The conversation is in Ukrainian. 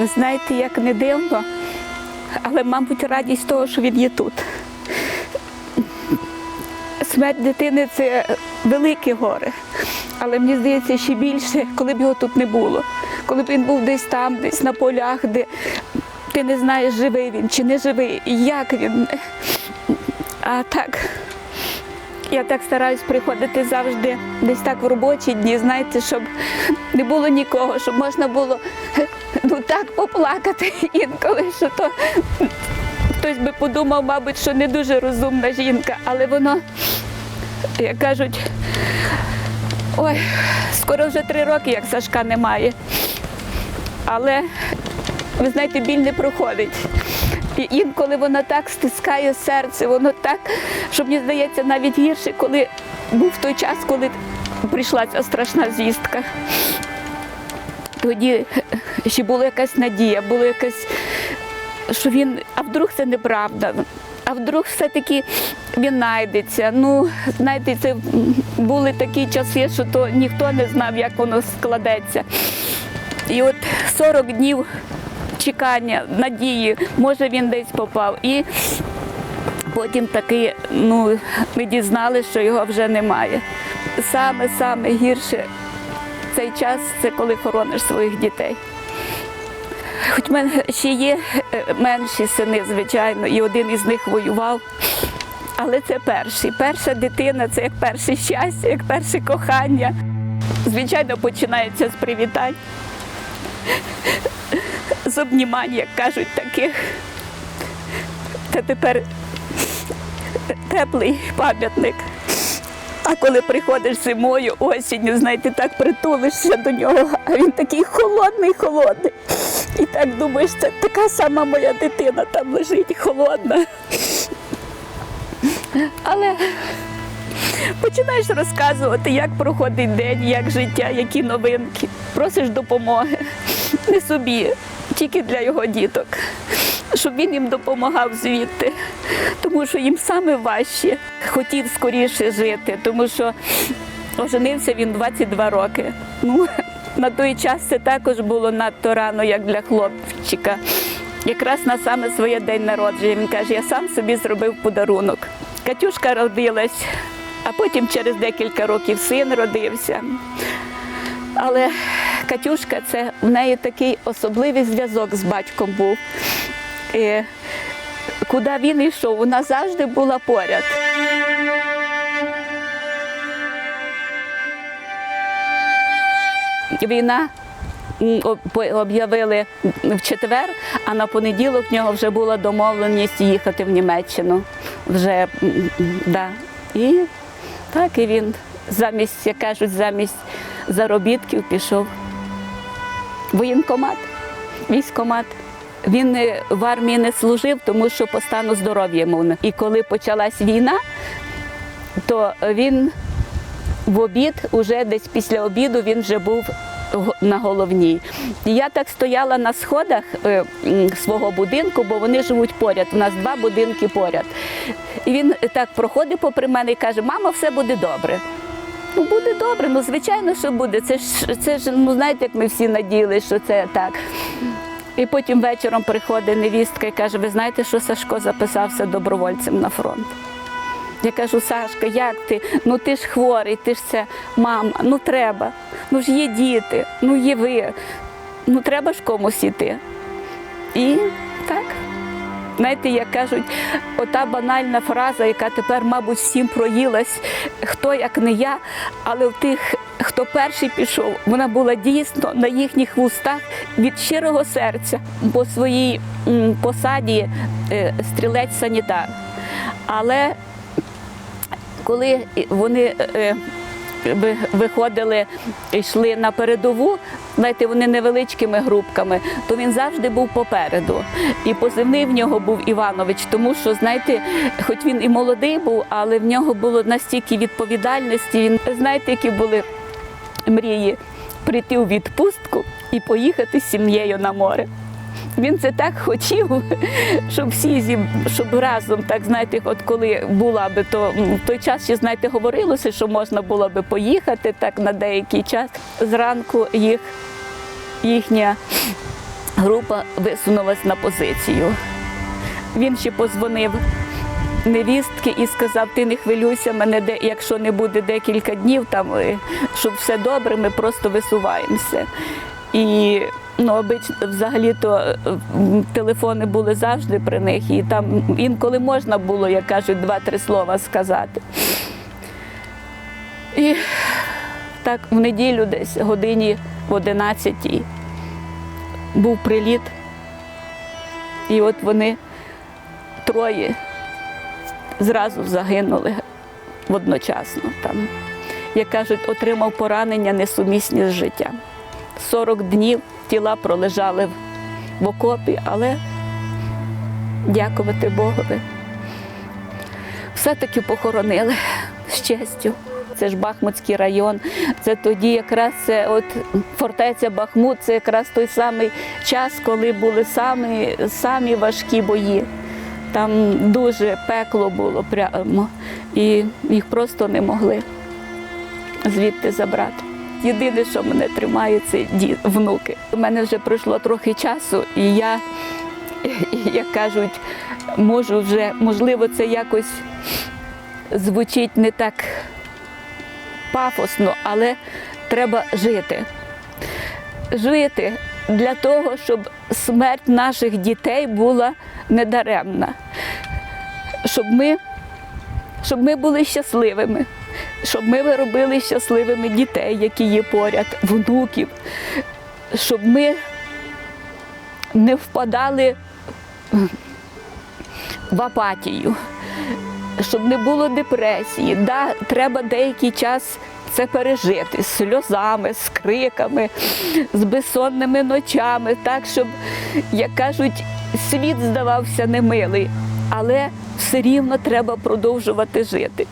Ви знаєте, як не дивно, але, мабуть, радість того, що він є тут. Смерть дитини це велике горе. Але мені здається, ще більше, коли б його тут не було. Коли б він був десь там, десь на полях, де ти не знаєш, живий він чи не живий, і як він. А так, я так стараюсь приходити завжди десь так в робочі дні, знаєте, щоб не було нікого, щоб можна було ну так поплакати інколи, що то хтось би подумав, мабуть, що не дуже розумна жінка, але воно, як кажуть, ой, скоро вже три роки, як Сашка немає. Але ви знаєте, біль не проходить. І інколи воно так стискає серце, воно так, що мені здається, навіть гірше, коли був той час, коли прийшла ця страшна звістка. Тоді ще була якась надія, було якась, що він, а вдруг це неправда, а вдруг все-таки він знайдеться. Ну, знаєте, це були такі часи, що то ніхто не знав, як воно складеться. І от 40 днів чекання, надії, може він десь попав. І потім таки ну, ми дізналися, що його вже немає. Саме саме гірше цей час це коли хорониш своїх дітей. Хоч в мене ще є е, менші сини, звичайно, і один із них воював. Але це перший. Перша дитина це як перше щастя, як перше кохання. Звичайно, починається з привітань, з обнімань, як кажуть, таких. Та тепер теплий пам'ятник. А коли приходиш зимою, осінню, знаєте, так притулишся до нього, а він такий холодний, холодний. І так думаєш, це така сама моя дитина там лежить холодна. Але починаєш розказувати, як проходить день, як життя, які новинки. Просиш допомоги. Не собі, тільки для його діток. Щоб він їм допомагав звідти, тому що їм саме важче. Хотів скоріше жити, тому що оженився він 22 роки. Ну, на той час це також було надто рано, як для хлопчика. Якраз на саме своє день народження він каже, я сам собі зробив подарунок. Катюшка родилась, а потім через декілька років син родився. Але Катюшка, це в неї такий особливий зв'язок з батьком був. І куди він йшов, вона завжди була поряд. Війна об'явили в четвер, а на понеділок в нього вже була домовленість їхати в Німеччину. Вже да. І так і він замість, як кажуть, замість заробітків пішов воєнкомат, військкомат. Він в армії не служив, тому що по стану здоров'я йому. І коли почалась війна, то він в обід, уже десь після обіду, він вже був на головній. Я так стояла на сходах е, свого будинку, бо вони живуть поряд. У нас два будинки поряд. І він так проходить попри мене і каже: Мама, все буде добре. Ну, буде добре, ну звичайно, що буде. Це ж це ж, ну знаєте, як ми всі надіялися, що це так. І потім вечором приходить невістка і каже: ви знаєте, що Сашко записався добровольцем на фронт. Я кажу, Сашка, як ти? Ну ти ж хворий, ти ж це мама, ну треба. Ну ж є діти, ну є ви. Ну треба ж комусь іти. І так. Знаєте, як кажуть, ота банальна фраза, яка тепер, мабуть, всім проїлась, хто як не я, але в тих, хто перший пішов, вона була дійсно на їхніх вустах від щирого серця по своїй посаді е, стрілець-санітар. Але коли вони е, виходили, йшли на передову, знаєте, вони невеличкими групками, то він завжди був попереду. І позивний в нього був Іванович, тому що, знаєте, хоч він і молодий був, але в нього було настільки відповідальності. Він знаєте, які були мрії прийти у відпустку і поїхати з сім'єю на море. Він це так хотів, щоб всі зі щоб разом, так знаєте, от коли була би, то в той час ще знаєте, говорилося, що можна було би поїхати так на деякий час. Зранку їх їхня група висунулась на позицію. Він ще позвонив невістки і сказав: ти не хвилюйся, мене де, якщо не буде декілька днів, там, е, щоб все добре, ми просто висуваємося. І ну, обично, взагалі-то е, телефони були завжди при них, і там інколи можна було, як кажуть, два-три слова сказати. І так в неділю десь годині в 11 був приліт. І от вони троє зразу загинули одночасно. Там, як кажуть, отримав поранення несумісні з життям. 40 днів тіла пролежали в- окопі, але дякувати Богові. Все-таки похоронили з честю. Це ж Бахмутський район. Це тоді якраз це от фортеця Бахмут, це якраз той самий час, коли були самі, самі важкі бої. Там дуже пекло було прямо, і їх просто не могли звідти забрати. Єдине, що мене тримає, це ді- внуки. У мене вже пройшло трохи часу, і я, як кажуть, можу вже, можливо, це якось звучить не так пафосно, але треба жити. Жити для того, щоб смерть наших дітей була недаремна, щоб ми, щоб ми були щасливими, щоб ми робили щасливими дітей, які є поряд, внуків, щоб ми не впадали в апатію. Щоб не було депресії. Да, треба деякий час це пережити сльозами, з криками, з безсонними ночами, так, щоб, як кажуть, світ здавався немилий, але все рівно треба продовжувати жити.